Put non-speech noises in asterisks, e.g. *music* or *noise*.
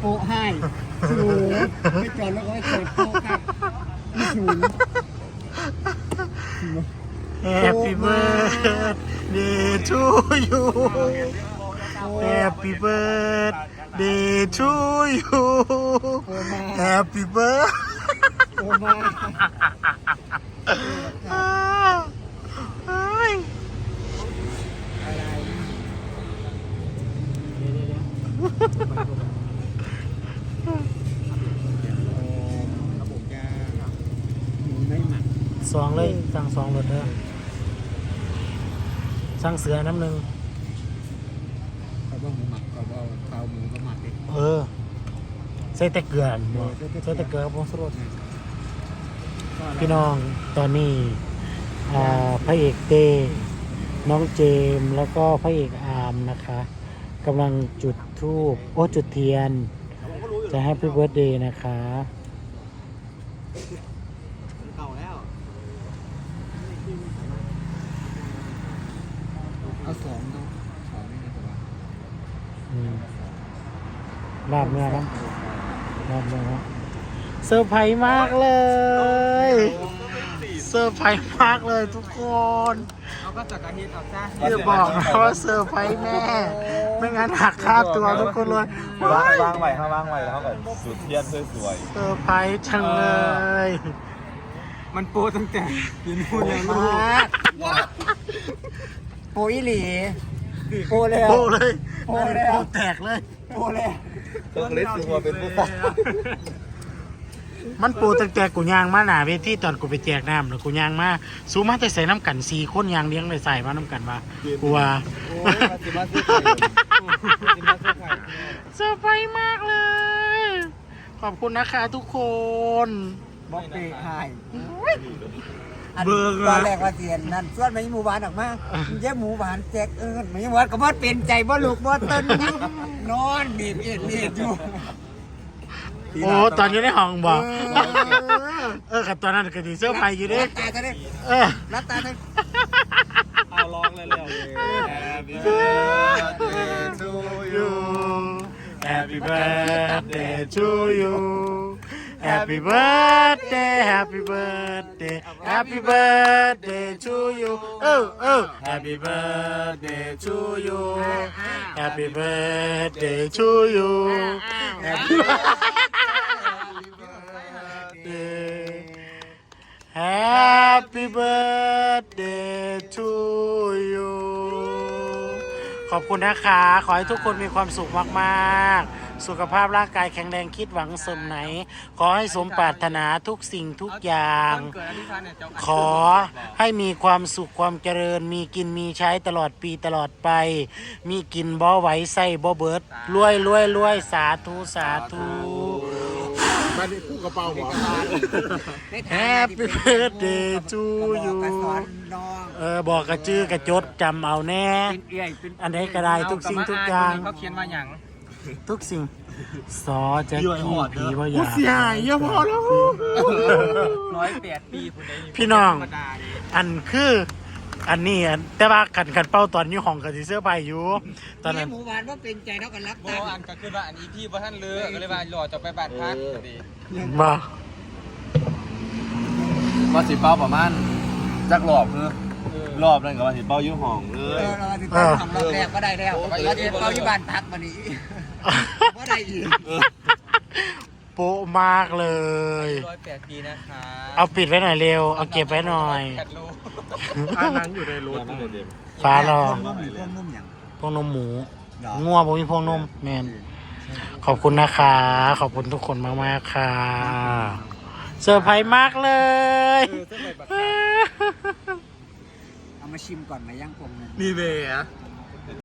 โปะให้สูงไม่จอดแล้วก็ไม่จอดโปะครับไม่สูง Happy birthday to you Happy birthday to you Happy birthday โอ้มา อะไรระบบจะหมูไม่หมัก สองเลยสั่งสองรถเด้อสั่งเสือน้ำหนึ่งเขาบอกหมูหมักเขาบอกข้าวหมูก็หมักดิเออใส่แต่เกลือบ่ใส่แต่เกลือกับผงชูรสพี่น้องตอนนี้อ่าพระเอกเต้น้องเจมส์แล้วก็พระเอกอาร์มนะคะกำลังจุดธูปโอ้จุดเทียน จะให้พี่เบิร์ดเดย์นะคะ เก่าแล้วเอาสองเนาะสองไม่ได้แต่ว่าอืมลาบเนื้อนะลาบเนื้อนะเซอร์ไพรส์มากเลยเซอร์ไพรส์มากเลยทุกคนเอาก็จักรฮิตออกจ้าอย่าบอกนะว่าเซอร์ไพรส์แม่ไม่งั้นหักค่าตัวทุกคนเลยวางวางไว้ข้างวางไว้แล้วเขาก็จุดเทียนสวยเซอร์ไพรส์จังเลย มันโปตั้งแต่กินพูดแล้วลูก โปอีหลี โปแล้วโปเลยโปแล้วโปแตกเลยโปแล้วๆตัวเล็กตัวเป็นผู้ฟ้ามันปูตั้งแต่กูยางมาหนาเวทีตอนกูไปแจกน้ำแล้วกูยางมาสูมาแต่ใส่น้ำกันสี่คนยางเลี้ยงเลยใส่มาน้ำกันว่ากูว่าโอ้ยมาสิมาซื้อไข่สิมาซื้อไข่เซอร์ไพรส์มากเลย ขอบคุณนะคะทุกคนบอกเปย์ ไข่เบิกตอนนะแรกว่าเสียนนั่นส่วนไม่หมูหวานออกมาเย้หมูหวานแจกเอิญไม่หวานก็บ่เป็นใจบ่ลูกบ่เต้นนอนบีบเอ็ดเอ็ดอยู่โอ้ตอนอยู่ในห้องบอกเออเออกับตอนนั้นก็ดีเซอร์ไพรส์อยู่เด้รับตาจะได้เออรับตาจะเอาลองเลยเร็ว Happy birthday to you Happy birthday to you Happy birthday Happy birthday birthday, happy birthday to you. Oh, oh, happy birthday to you. Uh-uh. Happy birthday to uh-uh. you. Happy uh-uh. *laughs* birthday. ขอบคุณนะคะ ขอให้ทุกคนมีความสุขมากๆ สุขภาพร่างกายแข็งแรงคิดหวังสมไหน ขอให้สมปรารถนาทุกสิ่งทุกอย่าง ขอให้มีความสุขความเจริญ มีกินมีใช้ตลอดปีตลอดไป มีกินบ่ไหวใส่บ่เบิดรวยรวยรวยสาธุสาธุ มาดิคู่กระเป๋าหัว Happy birthday to you น้องเออบอกกระจื้อกระจดจำเอาแน่ เป็นเอื่อยเป็นอันไหนก็ได้ทุกสิ่งทุกอย่าง เขาเขียนมาอย่างทุกสิ่งสอแจ็คกี้ผีว่าอยากเสียหายเยอะพอแล้ว ร้อยแปดปีคนใดพี่น้องธรรมดาดิอันคือ อันนี้อันแต่ว่าขันขันเป้าตอนอยู่ห้องกับสีเสื้อไปอยู่ ตอนนั้น หมูหวานว่าเป็นใจเท่ากันรักโบตาอันก็คือว่าอันนี้พี่ว่าท่านเลือกก็เลยว่าหล่อจะไปบาดพักก็ดีมามาสิเป้าประมาณจักรอบคือรอบนั่นก็มาสิเป้ายุ่ห้องเลเอย อเราติดตามทำรอบแรกก็ได้แล้วเราจะเอาที่บ้านพักมานี้ก็ได้อีกโป๊ะมากเลย ร้อยแปดปีนะคะเอาปิดไว้หน่อยเร็ว เอาเก็บไว้หน่อย แปดโลอันนั้นอยู่ในรถนั่นเด็กฟ้ารอนุ่มหรือพวกนุ่มอย่างพวกนมหมูงัวบ่มีพวกนมแมนขอบคุณนะคะ ขอบคุณทุกคนมากๆค่ะเซอร์ไพรส์มากเลย เอามาชิมก่อนมาย่างผมนี่เบย์อะเ